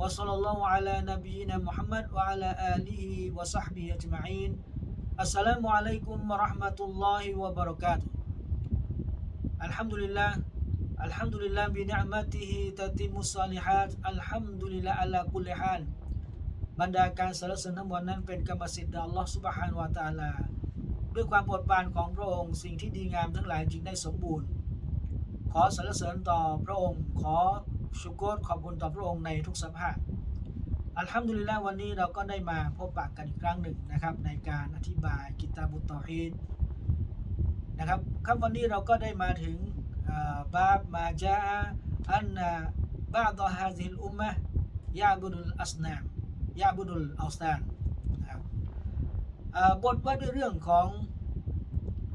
وصلى الله على نبينا محمد وعلى آله وصحبه أجمعين السلام عليكم ورحمة الله وبركاته الحمد لله الحمد لله بنعمته تتم الصالحات الحمد لله على كل حال บรรดาการสรรเสริญทั้งมวลนั้นเป็นกรรมสิทธิ์แด่อัลลอฮ์สุบฮานวะตะอาลา ด้วยความโปรดปรานของพระองค์สิ่งที่ดีงามทั้งหลายจึงได้สมบูรณ์ ขอสรรเสริญต่อพระองค์ ขอ ชุกรขอบคุณต่อพระองค์ในทุกสภาพอัลฮัมดุลิลละวันนี้เราก็ได้มาพบปะกันอีกครั้งหนึ่งนะครับ ในการอธิบายกิตาบุตตอฮีดนะครับครับวันนี้เราก็ได้มาถึงบาบมาจาอันนะบาดฮาซิลอุมมะยาบุดุลอัสนามยาบุดุลอัลสตานนะครับบทว่าด้วยเรื่องของ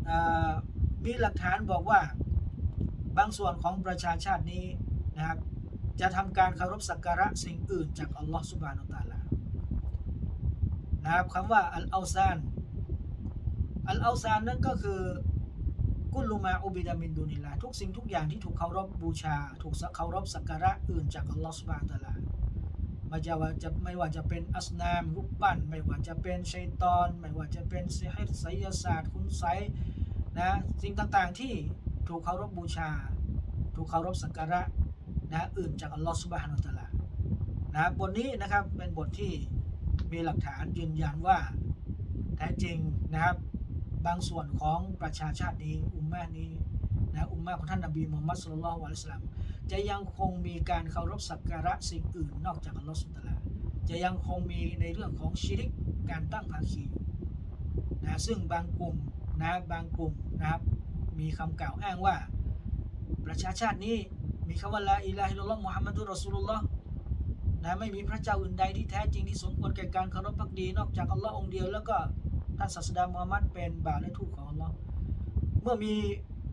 อมีหลักฐานบอกว่าบางส่วนของประชาชาตินี้นะครับ จะทำการเคารพสักการะสิ่งอื่นจากอัลลอฮ์สุบานุตาลานะครับคำว่าอัลอาซานอัลอาซานนั่นก็คือกุลูมาอุบิดามินดูนิลาทุกสิ่งทุกอย่างที่ถูกเคารพบูชา ถูกเคารพสักการะอื่นจากอัลลอฮ์สุบานุตาลาไม่ว่าจะไม่ว่าจะเป็นอัสนามรูปปั้น ไม่ว่าจะเป็นชัยตอน ไม่ว่าจะเป็นซิฮิรไสยศาสตร์คุณไสยนะสิ่งต่างๆที่ถูกเคารพบูชา ถูกเคารพสักการะ นะอื่นจากอัลลอฮฺสุบฮานาอัลตะลานะบทนี้นะครับเป็นบทที่มีหลักฐานยืนยันว่าแท้จริงนะครับบางส่วนของประชาชาตินี้อุมมะนี้นะอุมมะของท่านนบีมุฮัมมัดสุลลัลลอฮุอะลิสลลัมจะยังคงมีการเคารพสักการะสิ่งอื่นนอกจากอัลลอฮฺสุบฮานาอัลตาลาจะยังคงมีในเรื่องของชิริกการตั้งภาคีนะซึ่งบางกลุ่มนะบางกลุ่มนะครับมีคำกล่าวอ้างว่าประชาชาตินี้ มีคำว่าลาอิลาฮิลลอฮ์มุฮัมมัดุลรอซูลุลลอฮ์นะไม่มีพระเจ้าอื่นใดที่แท้จริงที่สมควรแก่การเคารพพักดี นอกจากอัลลอฮ์องเดียวแล้วก็ท่านศาสดามุฮัมมัดเป็นบ่าวและทูตของอัลลอฮ์เมื่อมี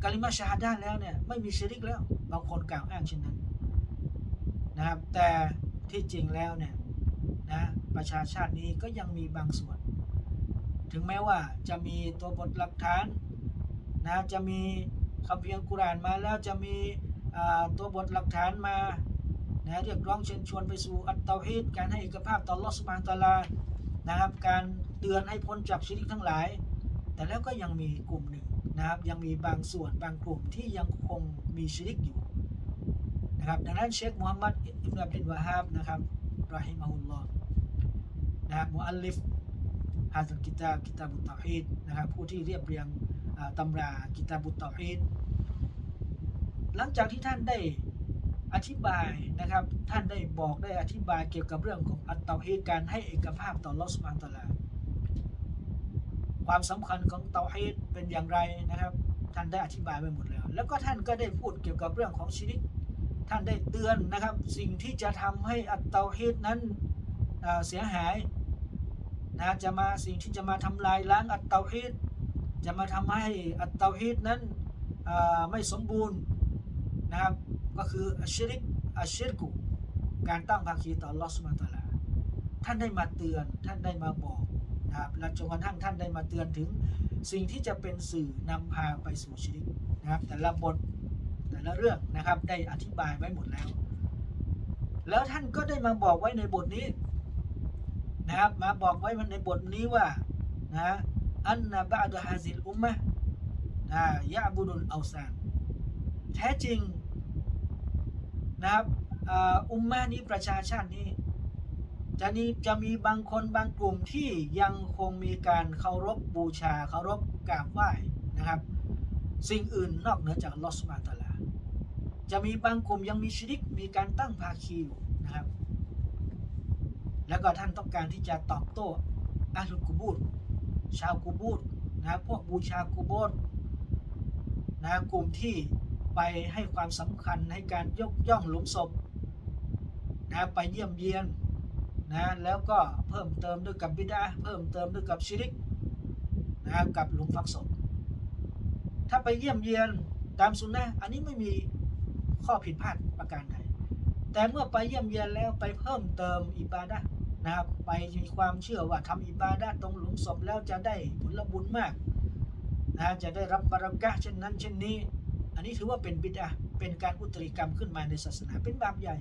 กาลิมาชาฮัดดาแล้วเนี่ยไม่มีชิริกแล้วบางคนกล่าวอ้างเช่นนั้นนะครับแต่ที่จริงแล้วเนี่ยนะประชาชาตินี้ก็ยังมีบางส่วน ถึงแม้ว่าจะมีตัวบทหลักฐานนะจะมีคำเพียงกุรานมาแล้วจะมี ตัวบทหลักฐานมานะเรียกร้องเชิญชวนไปสู่อัตตาฮีดการให้เอกภาพต่อลอสมานตาลานะครับ การเตือนให้พ้นจากชีริกทั้งหลาย แต่แล้วก็ยังมีกลุ่มหนึ่งนะครับ ยังมีบางส่วนบางกลุ่มที่ยังคงมีชีริกอยู่นะครับ ดังนั้นเชคมูฮัมมัดอิบนาบินวะฮาบนะครับรอฮิมาฮุลลอฮ์นะครับมุอัลลิฟฮาซัลกิตาบกิตาบุตตาฮีดนะครับผู้ที่เรียบเรียงตำรากิตาบุตตาฮีด หลังจากที่ท่านได้อธิบายนะครับ ท่านได้บอกได้อธิบายเกี่ยวกับเรื่องของอัตตาฮีการให้เอกภาพต่อลอสมานตลาความสำคัญของเตาฮีเป็นอย่างไรนะครับ ท่านได้อธิบายไปหมดแล้ว แล้วก็ท่านก็ได้พูดเกี่ยวกับเรื่องของชีริก ท่านได้เตือนนะครับ สิ่งที่จะทำให้อัตตาฮีนั้นเสียหายนะจะมาสิ่งที่จะมาทำลายล้างอัตตาฮีจะมาทำให้อัตตาฮีนั้นไม่สมบูรณ์ นะครับ ก็คืออัชชิริกอัชชิรกุการตั้งภาคีต่อลอสมาตาลาท่านได้มาเตือนท่านได้มาบอกนะครับและจนกระทั่งท่านได้มาเตือนถึงสิ่งที่จะเป็นสื่อนำพาไปสู่ชิริกนะครับ แต่ละบทแต่ละเรื่องนะครับได้อธิบายไว้หมดแล้ว แล้วท่านก็ได้มาบอกไว้ในบทนี้นะครับมาบอกไว้ในบทนี้ว่านะอันนาบะดฮาซิลอุมมะนะยะบุดุลอัลซานแท้จริง นะครับอุมมานี้ประชาชาตินี้จะนี้จะมีบางคนบางกลุ่มที่ยังคงมีการเคารพบูชาเคารพกราบไหว้นะครับ สิ่งอื่นนอกเหนือจากลอสมาตาลา จะมีบางกลุ่มยังมีชิริกมีการตั้งภาคีอยู่นะครับ แล้วก็ท่านต้องการที่จะตอบโต้อาลุกูบูดชาวกูบูดนะพวกบูชากูโบดนะกลุ่มที่ ไปให้ความสำคัญให้การยกย่องหลุมศพนะไปเยี่ยมเยียนนะแล้วก็เพิ่มเติมด้วยกับบิดาเพิ่มเติมด้วยกับชิริกนะกับหลุมฝังศพ ถ้าไปเยี่ยมเยียนตามสุนนะอันนี้ไม่มีข้อผิดพลาดประการใดแต่เมื่อไปเยี่ยมเยียนแล้วไปเพิ่มเติมอิบาดะนะครับไปมีความเชื่อว่าทำอิบาดะตรงหลุมศพแล้วจะได้ผลบุญมากนะจะได้รับบารักะเช่นนั้นเช่นนี้ อันนี้ถือว่าเป็นบิดาเป็นการอุตริกรรมขึ้นมาในศาสนาเป็นบาปใหญ่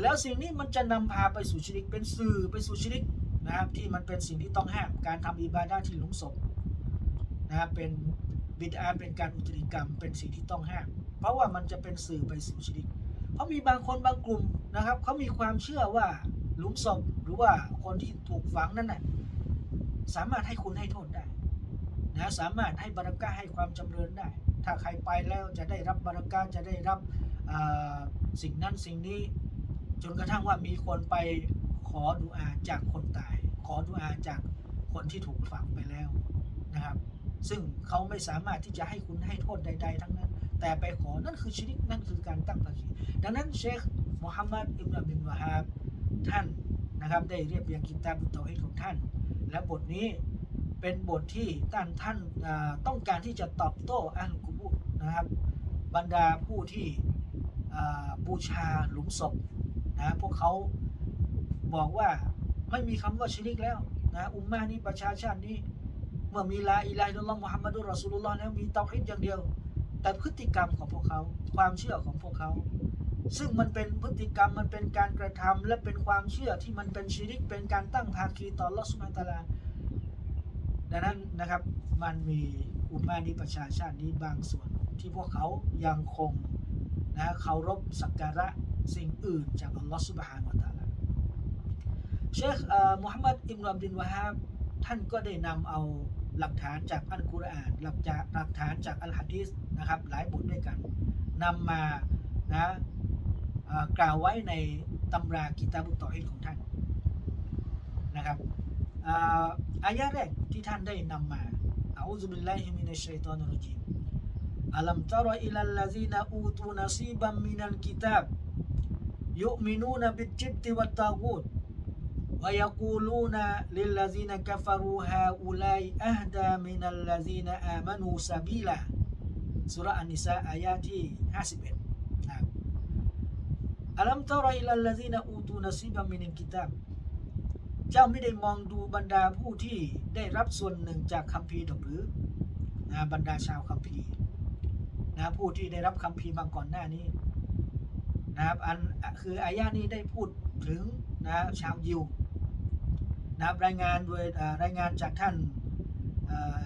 แล้วสิ่งนี้มันจะนำพาไปสู่ชิริกเป็นสื่อไปสู่ชิริกนะครับที่มันเป็นสิ่งที่ต้องห้ามการทำอิบาดาที่หลุมศพนะครับเป็นบิดาเป็นการอุตริกรรมเป็นสิ่งที่ต้องห้าม เพราะว่ามันจะเป็นสื่อไปสู่ชิริก เพราะมีบางคนบางกลุ่มนะครับเขามีความเชื่อว่าหลุมศพหรือว่าคนที่ถูกฝังนั่นน่ะสามารถให้คุณให้โทษได้ นะสามารถให้บารักะให้ความจำเริญได้ ถ้าใครไปแล้วจะได้รับบารักะจะได้รับสิ่งนั้นสิ่งนี้จนกระทั่งว่ามีคนไปขอดุอาจากคนตาย ขอดุอาจากคนที่ถูกฝังไปแล้วนะครับ ซึ่งเขาไม่สามารถที่จะให้คุณให้โทษใด ๆ ทั้งนั้น แต่ไปขอนั่นคือชิริกนั่นคือการตั้งภาคีดังนั้นเชคมูฮัมหมัดอิบนาบินวะฮาบท่านนะครับได้เรียบเรียงกิตาบุตเตาฮิดของท่าน และบทนี้ เป็นบทที่ท่านท่านต้องการที่จะตอบโต้อัลกุบุนะครับ บรรดาผู้ที่บูชาหลุมศพนะพวกเขาบอกว่าไม่มีคำว่าชิริกแล้วนะอุมมานี้ประชาชาตินี้ เมื่อมีลาอิลาฮิลลอฮ์มุฮัมมัดุลรอสูลุลลอฮ์แล้วมีเตาฮิดอย่างเดียว แต่พฤติกรรมของพวกเขาความเชื่อของพวกเขา ซึ่งมันเป็นพฤติกรรมมันเป็นการกระทำและเป็นความเชื่อที่มันเป็นชิริกเป็นการตั้งภาคีต่อลอสุบฮาตาลา ดังนั้นนะครับมันมีอุมานี้ประชาชาตินี้บางส่วนที่พวกเขายังคงนะเคารพสักการะสิ่งอื่นจากอัลลอฮ์สุบฮานวะตาลาเชคเอ่อมุฮัมมัดอิบนุอับดินวะฮาบท่านก็ได้นำเอาหลักฐานจากอัลกุรอานหลักจากหลักฐานจากอัลฮะดีษนะครับหลายบทด้วยกันนำมานะอ่อกล่าวไว้ในตำรากิตาบุตตอฮิดของท่านนะครับ อ่าอายะแรกที่ท่านได้นำมาอาอูซุบิลลาฮิมินัชชัยฏอนิรเราะญีมอัลัมตะรออิลัลลซีนาอูตูนซีบัมมินัลกิตาบยุมินูนบิลจิบติวัตตากูต ويقولون للذين كفروا هؤلاء أهدى من الذين آمنوا سبيلا สุราอันนิสาอายาที่ 51นะครับอัลัม เจ้าไม่ได้มองดูบรรดาผู้ที่ได้รับส่วนหนึ่งจากคัมภีร์หรือนะบรรดาชาวคัมภีร์นะผู้ที่ได้รับคัมภีร์มาก่อนหน้านี้นะครับอันคืออายานี้ได้พูดถึงนะชาวยิวนะครับรายงานโดยรายงานจากท่านอ่า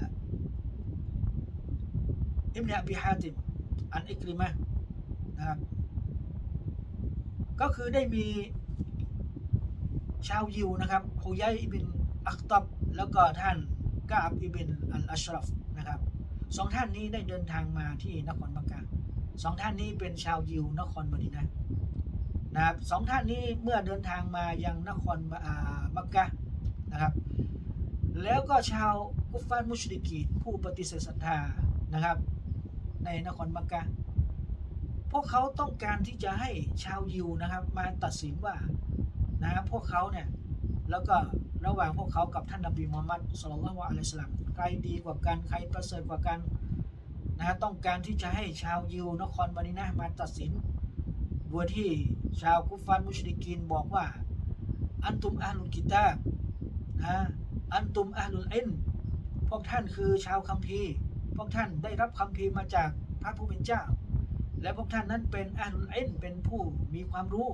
อิบนาบิฮาติมอันอิกริมะนะครับก็คือได้มี ชาวยิวนะครับฮุยัยอิบินอัคตับแล้วก็ท่านกาบอิบินอัลอัชรอฟนะครับสองท่านนี้ได้เดินทางมาที่นครมักกะสองท่านนี้เป็นชาวยิวนครมดีนะนะครับสองท่านนี้เมื่อเดินทางมายังนครมักกะนะครับ แล้วก็ชาวกุฟฟานมุชริกีผู้ปฏิเสธศรัทธานะครับ ในนครมักกะพวกเขาต้องการที่จะให้ชาวยิวนะครับ มาตัดสินว่า นะพวกเขาเนี่ยแล้วก็ระหว่างพวกเขากับท่านนบีมูฮัมมัดสุลลัลลอฮุอะลัยสลัมใครดีกว่ากันใครประเสริฐกว่ากันนะต้องการที่จะให้ชาวยิวนครมะดีนะห์มาตัดสินโดยที่ชาวกุฟานมุชริกีนบอกว่า อันตุมอาลุลกิตาบนะอันตุมอาลุลอินพวกท่านคือชาวคัมภีร์พวกท่านได้รับคัมภีร์มาจากพระผู้เป็นเจ้า และพวกท่านนั้นเป็นอาลุลอินเป็นผู้มีความรู้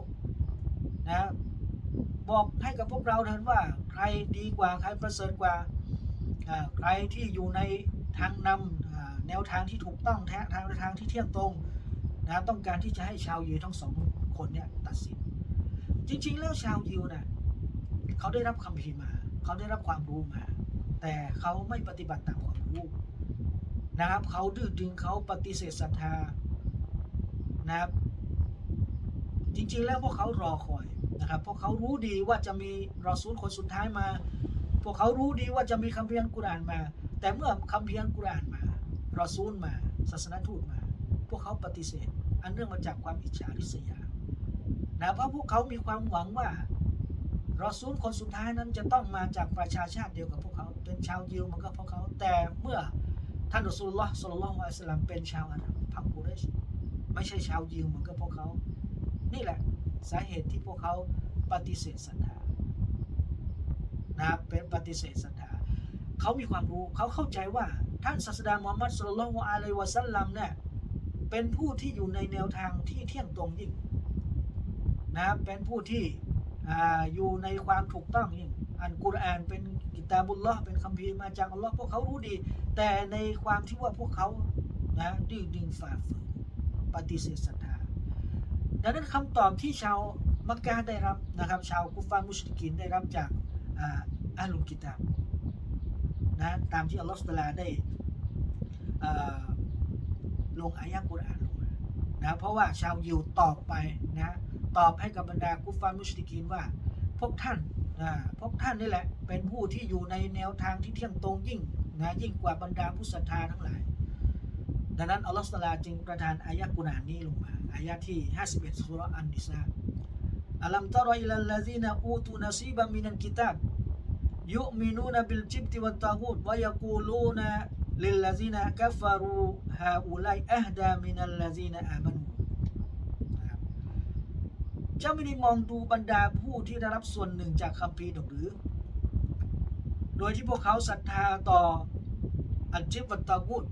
นะ บอกให้กับพวกเราเถิดว่าใครดีกว่าใครประเสริฐกว่าใครที่อยู่ในทางนำอ่าแนวทางที่ถูกต้องแท้ทางทางที่เที่ยงตรงนะต้องการที่จะให้ชาวยิวทั้งสองคนเนี่ยตัดสิน จริง ๆ แล้วชาวยิวนะเขาได้รับคัมภีมา เขาได้รับความรู้มา แต่เขาไม่ปฏิบัติตามความรู้นะครับเขาดื้อดึงเขาปฏิเสธศรัทธานะครับจริงๆแล้วพวกเขารอคอย นะครับพวกเขารู้ดีว่าจะมีรอซูลคนสุดท้ายมา พวกเขารู้ดีว่าจะมีคัมภีร์กุรานมา แต่เมื่อคัมภีร์กุรานมารอซูลมาศาสนทูตมา พวกเขาปฏิเสธ อันเนื่องมาจากความอิจฉาริษยานะเพราะพวกเขามีความหวังว่ารอซูลคนสุดท้ายนั้นจะต้องมาจากประชาชาติเดียวกับพวกเขาเป็นชาวยิวมันก็พวกเขา แต่เมื่อท่านรอซูลุลลอฮ์สุลลัลลอฮุอะลัยฮิวะสลัมเป็นชาวอาหรับพรรคกุเรชไม่ใช่ชาวยิวมือนกับพวกเขา นี่แหละ สาเหตุที่พวกเขาปฏิเสธศรัทธานะเป็นปฏิเสธศรัทธาเขามีความรู้เขาเข้าใจว่าท่านศาสดามุฮัมมัดสุลลัลลอฮุอะลัยวะสัลลัมเนี่ยเป็นผู้ที่อยู่ในแนวทางที่เที่ยงตรงยิ่งนะเป็นผู้ที่ออยู่ในความถูกต้องยิ่งอันกุรอานเป็นกิตาบุลลอฮ์เป็นคัมภีร์มาจากอัลลอฮ์พวกเขารู้ดี แต่ในความที่ว่าพวกเขานะดื้อดึงฝ่าฝืนปฏิเสธศรัท ดังนั้นคำตอบที่ชาวมักกะได้รับนะครับ ชาวกุฟามุชริกินได้รับจากอาลลุกิตาบนะตามที่อัลลอฮฺสุลาได้ลงอายะห์กุรอานลงมานะเพราะว่าชาวยิวตอบไปนะตอบให้กับบรรดากุฟามุชริกินว่า พวกท่านนะพวกท่านนี่แหละ เป็นผู้ที่อยู่ในแนวทางที่เที่ยงตรงยิ่งนะยิ่งกว่าบรรดาผู้ศรัทธาทั้งหลาย ดังนั้นอัลลอฮฺสุลตาจึงประทานอายะห์กุรอานนี้ลงมาอายะห์ที่ 51สุรอันนิสาอัลัมตะรออิลัลลซีนาอูตุนซีบัมมินัลกิตาบยุมินูนบิลจิบติวัตตากูตวะยะกูลูนลิลลซีนากัฟฟารูฮาอุลัยอัฮดามินัลลซีนาอามานูนะครับเจ้าไม่ได้มองดูบรรดาผู้ที่ได้รับส่วนหนึ่งจากคัมภีร์หรือ โดยที่พวกเขาศรัทธาต่ออัลจิบวัตตากูต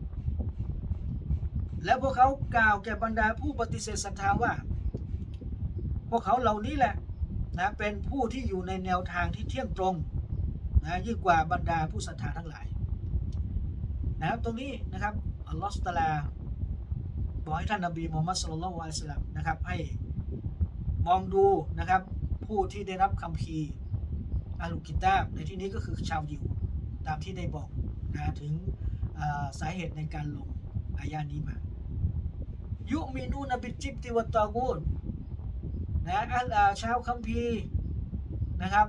และพวกเขากล่าวแก่บรรดาผู้ปฏิเสธศรัทธาว่า พวกเขาเหล่านี้แหละนะเป็นผู้ที่อยู่ในแนวทางที่เที่ยงตรงนะยิ่งกว่าบรรดาผู้ศรัทธาทั้งหลายนะครับตรงนี้นะครับอัลลอฮฺสุตลาบอกให้ท่านนบีมูฮัมมัดสุลลัลลอฮุอะลัยฮิวะสลัมนะครับให้มองดูนะครับผู้ที่ได้รับคัมภีอาลุกิตาบในที่นี้ก็คือชาวยิวตามที่ได้บอกนะถึงสาเหตุในการลง อายานี้มา ยุมินูนบิจิบติวตตากูนนะอัลชาวคัมภีร์นะครับ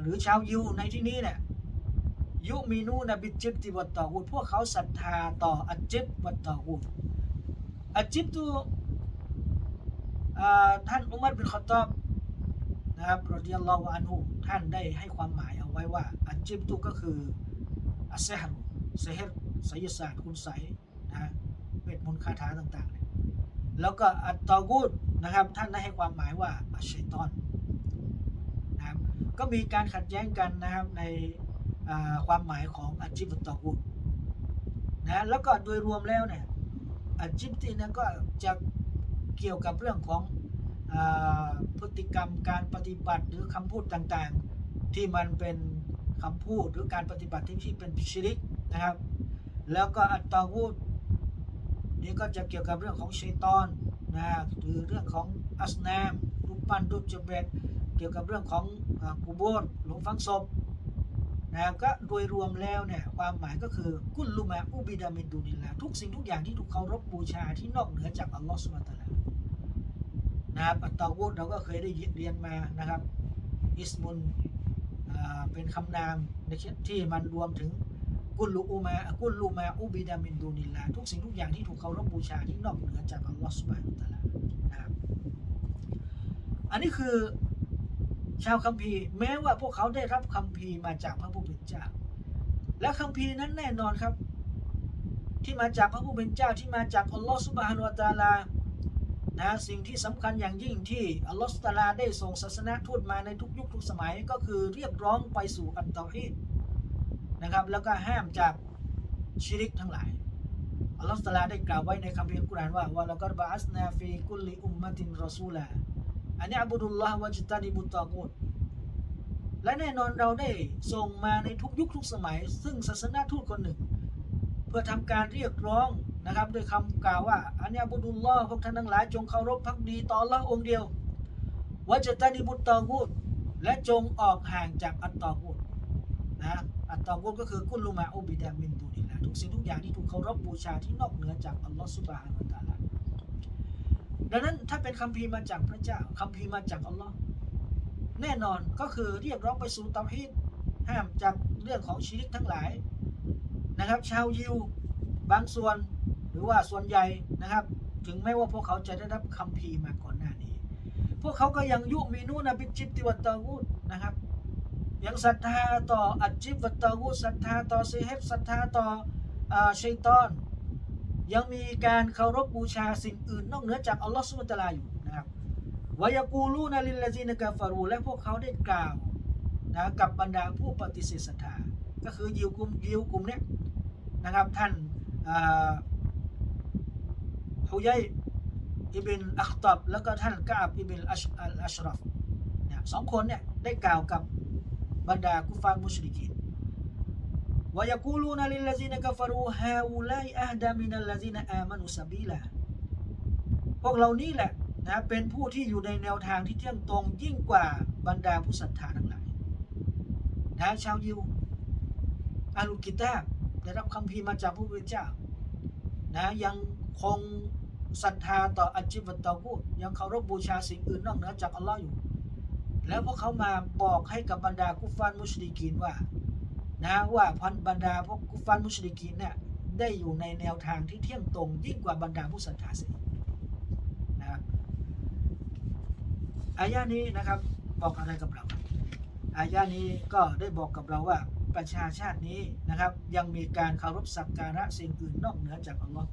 หรือชาวยิวในที่นี้เนี่ยยุมินูนบิจิบติวตตากูนพวกเขาศรัทธาต่ออัจจิบวตากูนอัจจิบตุท่านอุมัรบินขอตอบนะครับรดิยัลลอฮุอันฮุท่านได้ให้ความหมายเอาไว้ว่า อัจจิบตุก็คืออัสเซฮรุเซฮรไสยศาสตร์คุณไสย นะเวทมนต์คาถาต่างๆเนี่ยแล้วก็อัตตอกูดนะครับ ท่านได้ให้ความหมายว่าอัชัยตอนนะครับก็มีการขัดแย้งกันนะครับในความหมายของอัจิบตตอกูดนะแล้วก็โดยรวมแล้วเนี่ยอัจิบที่นั้นก็จะเกี่ยวกับเรื่องของพฤติกรรมการปฏิบัติหรือคำพูดต่างๆ ที่มันเป็นคำพูดหรือการปฏิบัติที่เป็นชิริกนะครับ แล้วก็อัตตอกูด นี่ก็จะเกี่ยวกับเรื่องของชัยตอนนะหรือเรื่องของอัสนามรูปปั้นรูปจเบตเกี่ยวกับเรื่องของกูโบสหลุมฝังศพนะก็โดยรวมแล้วเนี่ยความหมายก็คือกุลลุมาอุบิดามินดูนิลาทุกสิ่งทุกอย่างที่ถูกเคารพบูชาที่นอกเหนือจากอัลลอฮฺสุบฮานะตะอาลานะครับอัตตาวูดเราก็เคยได้เรียนมานะครับ อิสมุนเป็นคำนามในที่มันรวมถึง กุลูอุมากุลูมาอุบิดามินดูนิลลาทุกสิ่งทุกอย่างที่ถูกเคารพบูชาที่นอกเหนือจากอัลลอฮฺสุบานะฮูวะตะลานะครับอันนี้คือชาวคัมภีร์แม้ว่าพวกเขาได้รับคัมภีร์มาจากพระผู้เป็นเจ้า และคัมภีร์นั้นแน่นอนครับ ที่มาจากพระผู้เป็นเจ้าที่มาจากอัลลอฮฺสุบฮานะฮูวะตะลานะสิ่งที่สำคัญอย่างยิ่งที่อัลลอฮฺตะลาได้ส่งศาสนาทูตมาในทุกยุคทุกสมัยก็คือเรียกร้องไปสู่อัตตาฮีด นะครับ แล้วก็ห้ามจากชิริกทั้งหลายอัลลอฮฺตะลาได้กล่าวไว้ในคัมภีร์อัลกุรอานว่าวะละกัดบะอัสนาฟีกุลลิอุมมะตินรอซูลาอันนี้อับดุลลอฮ์วะจิตานิบุตตากูดและแน่นอนเราได้ส่งมาในทุกยุคทุกสมัย ซึ่งศาสนาทูตคนหนึ่ง เพื่อทำการเรียกร้องนะครับด้วยคำกล่าวว่าอันนี้อับุดุลลอฮ์พวกท่านทั้งหลายจงเคารพพักดีต่อละองค์เดียววะจิตานิบุตตากูดและจงออกห่างจากอัตตากูดนะ อัตตากุลก็คือกุลลุมาอุบิดามินดูนิลลาทุกสิ่งทุกอย่างที่ถูกเคารพบูชาที่นอกเหนือจากอัลลอฮฺสุบฮานะฮูวะตาลาดังนั้นถ้าเป็นคัมภีร์มาจากพระเจ้าคัมภีร์มาจากอัลลอฮ์แน่นอนก็คือเรียกร้องไปสู่เตาฮีดห้ามจากเรื่องของชีริกทั้งหลายนะครับ ชาวยิวบางส่วนหรือว่าส่วนใหญ่นะครับ ถึงแม้ว่าพวกเขาจะได้รับคัมภีร์มาก่อนหน้านี้ พวกเขาก็ยังยุมีนูนะบิจิบติวัตตากูดนะครับ ยังศรัทธาต่ออัจจิบวัตตากูดศรัทธาต่อซีเฮบศรัทธาต่ออชัยตอน ยังมีการเคารพบูชาสิ่งอื่นนอกเหนือจากอัลลอฮฺสุบตะลาอยู่นะครับวายกูลูนาลิลลาซีนกาฟารู และพวกเขาได้กล่าวนะกับบรรดาผู้ปฏิเสธศรัทธา ก็คือยิวกลุ่มยิวกลุ่มเนี้ยนะครับท่านฮุยัยอิบินอัคตับแล้วก็ท่านกาบอิบินอัชอัลอัชรอฟเนี่ยสองคนเนี่ยได้กล่าวกับ บรรดากุฟารมุชริกีนวายกูลูนาลิลลาซีนกาฟารูฮาอูไลอัฮดามินัลลาซีนอามานุสบีลาพวกเรานี่แหละนะเป็นผู้ที่อยู่ในแนวทางที่เที่ยงตรงยิ่งกว่าบรรดาผู้ศรัทธาทั้งหลายนะชาวยิวอาลุกิตาได้รับคำพีมาจากพระพุทธเจ้านะยังคงศรัทธาต่ออัจจิบตตอกูดยังเคารพบูชาสิ่งอื่นนอกเหนือจากอัลลอฮ์อยู่ แล้วพวกเขามาบอกให้กับบรรดากุฟานมุชริกีนว่านะว่าพันบรรดาพวกกุฟานมุชริกีนเนี่ยได้อยู่ในแนวทางที่เที่ยงตรง ยิ่งกว่าบรรดาผู้ศรัทธาเสียนะครับอายะนี้นะครับบอกอะไรกับเราอายะนี้ก็ได้บอกกับเราว่าประชาชาตินี้นะครับ ยังมีการเคารพสักการะสิ่งอื่นนอกเหนือจากอัลลอฮ์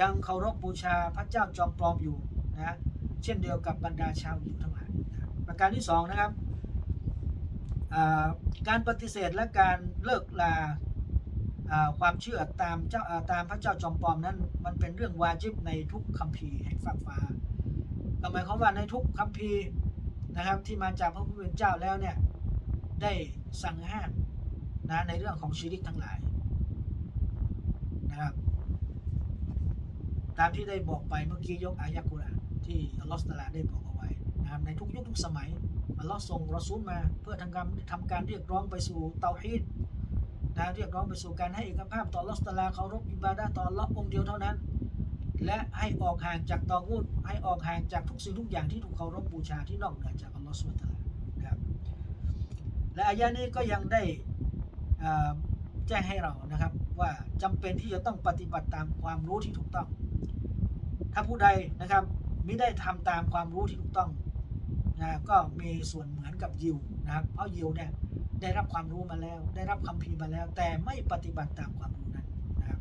ยังเคารพบูชาพระเจ้าจอมปลอมอยู่นะเช่นเดียวกับบรรดาชาวอยิวทั้ง ประการที่สองนะครับาการปฏิเสธและการเลิกลาาความเชื่อตามเจ้าาตามพระเจ้าจอมปลอมนั้น มันเป็นเรื่องวาจิบในทุกคัมภีร์แห่งฟากฟ้าก็หมายความว่าในทุกคัมภีร์นะครับที่มาจากพระผู้เป็นเจ้าแล้วเนี่ยได้สั่งห้ามนะในเรื่องของชีริกทั้งหลายนะครับตามที่ได้บอกไปเมื่อกี้ยกอายะกุรานที่อัลลอฮฺตาลาได้บอก นะครับในทุกยุคทุกสมัยอัลลอฮ์ส่งรอซูลมา เพื่อทำการทำการเรียกร้องไปสู่เตาฮีดนะเรียกร้องไปสู่การให้เอกภาพต่อลอฮฺตาลาเคารพอิบาดะห์ต่อลอองค์เดียวเท่านั้น และให้ออกห่างจากตอกูดให้ออกห่างจากทุกสิ่งทุกอย่างที่ถูกเคารพบูชาที่นอกเหนือจากอัลลอฮฺสุบฮานะฮูวะตาลานะครับและอายะนี้ก็ยังได้แจ้งให้เรานะครับว่าจำเป็นที่จะต้องปฏิบัติตามความรู้ที่ถูกต้อง ถ้าผู้ใดนะครับไม่ได้ทำตามความรู้ที่ถูกต้อง นะก็มีส่วนเหมือนกับยิวนะครับเพราะยิวเนี่ยได้รับความรู้มาแล้ว ได้รับคำพีมาแล้ว แต่ไม่ปฏิบัติตามความรู้นั้นนะครับ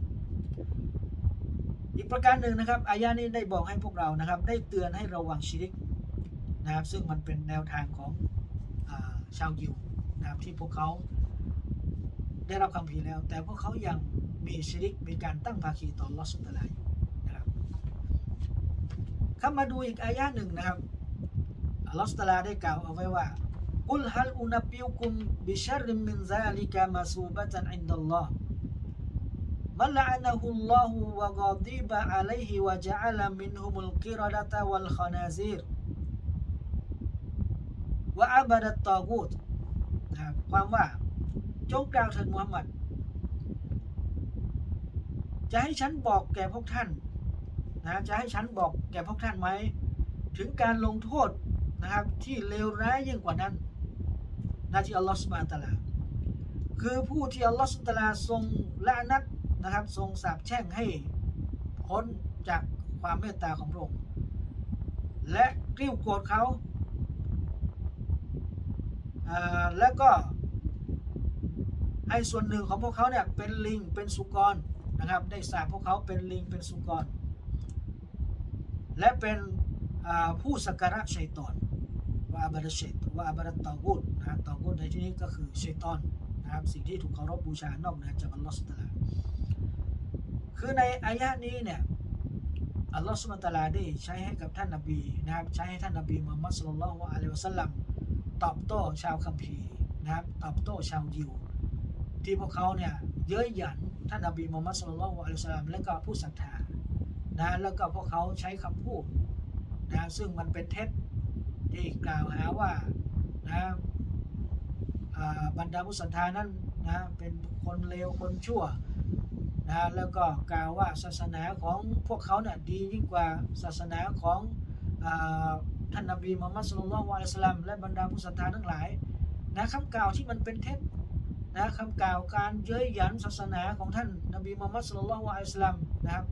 อีกประการหนึ่งนะครับอายะนี้ได้บอกให้พวกเรานะครับ ได้เตือนให้ระวังชิริกนะครับ ซึ่งมันเป็นแนวทางของอาชาวยิวนะครับที่พวกเขาได้รับคำพีแล้ว แต่พวกเขายังมีชิริกมีการตั้งภาคีต่อลอสุลานอยู่นะครับข้ามาดูอีกอายะหนึ่งนะครับ อัลลอฮฺตาลาได้กล่าวเอาไว้ว่ากุลฮัลอุนบิวกุมบิชริมินซาลิกามาซูบะตันอินดัลลอฮ์มัลอานะฮุลลอฮุวะกอดีบะอะลัยฮิวะจะอัลมินฮุมุลกิรดะตะวัลคอนาซีรวะอับดัตตอกูตนะความว่าจงกล่าวเถิดมูฮัมหมัด จะให้ฉันบอกแก่พวกท่านนะจะให้ฉันบอกแก่พวกท่านไหมถึงการลงโทษ นะครับที่เลวร้ายยิ่งกว่านั้นนะที่อัลลอฮฺสุบานตะลา คือผู้ที่อัลลอฮฺสุบานตะลาทรงละนัดนะครับ ทรงสาปแช่งให้พ้นจากความเมตตาของพระองค์และกริ้วโกรธเขาแล้วก็ให้ส่วนหนึ่งของพวกเขาเนี่ยเป็นลิงเป็นสุกรนะครับ ได้สาปพวกเขาเป็นลิงเป็นสุกร และเป็นผู้สักการะชัยตอน ว่าอับาดะเชตว่าอับาดะตอกุดนะตอกุดในที่นี้ก็คือชัยตอนนะครับสิ่งที่ถูกเคารพบูชานอกเหนือจากอัลลอฮฺสุตาลาคือในอายะนี้เนี่ยอัลลอฮฺสุบตาลาได้ใช้ให้กับท่านนบีนะครับใช้ให้ท่านนบีมุฮัมมัดสุลลัลลอฮุอะลัยวะสัลลัมตอบโต้ชาวคัมภีร์นะครับตอบโต้ชาวยิว ที่พวกเขาเนี่ยเย้ยหยันท่านนบีมุฮัมมัดสุลลัลลอฮุอะลัยวะสัลลัมและก็ผู้ศรัทธานะแล้วก็พวกเขาใช้คำพูดนะซึ่งมันเป็นเท็จ ที่กล่าวหาว่านะอ่าบรรดาผู้ศรัทธานั้นนะเป็นคนเลวคนชั่วนะแล้วก็กล่าวว่าศาสนาของพวกเขาเนี่ยดียิ่งกว่าศาสนาของอาท่านนบีมุฮัมมัดสุลลัลลอฮุอะลัยฮิวะสัลลัมและบรรดาผู้ศรัทธาทั้งหลายนะคำกล่าวที่มันเป็นเท็จนะคำกล่าวการเย้ยหยันศาสนาของท่านนบีมุฮัมมัดสุลลัลลอฮุอะลัยฮิวะสัลลัมนะครับ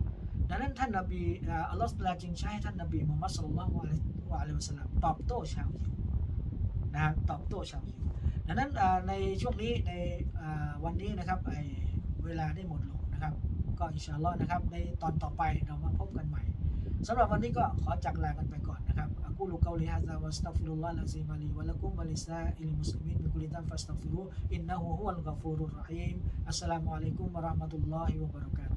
ดังนั้นท่านนบีอ่าอัลลอฮฺตะอาลาจึงใช้ให้ท่านนบีมุฮัมมัดสุลลัลลอฮุอะลัยฮิ วะอะลัยฮิวะสัลลัมตอบโต้ชาวยิวนะครับตอบโต้ชาวยิวดังนั้นในช่วงนี้ในวันนี้นะครับไอเวลาได้หมดลงนะครับ ก็อินชาอัลลอฮ์นะครับ ในตอนต่อไปเรามาพบกันใหม่สำหรับวันนี้ก็ขอจากลากันไปก่อนนะครับอะกูลุกอลิฮะซาวัสตัฟิรุลลอฮ์ละซีมาลีวะละกุมวะลิซาอิลมุสลิมินมิกุลิตันฟัสตัฟิรุอินนะฮูฮุวัลกอฟูรุรรฮีมอัสสลามุอะลัยกุมวะเราะห์มะตุลลอฮิวะบะเราะกา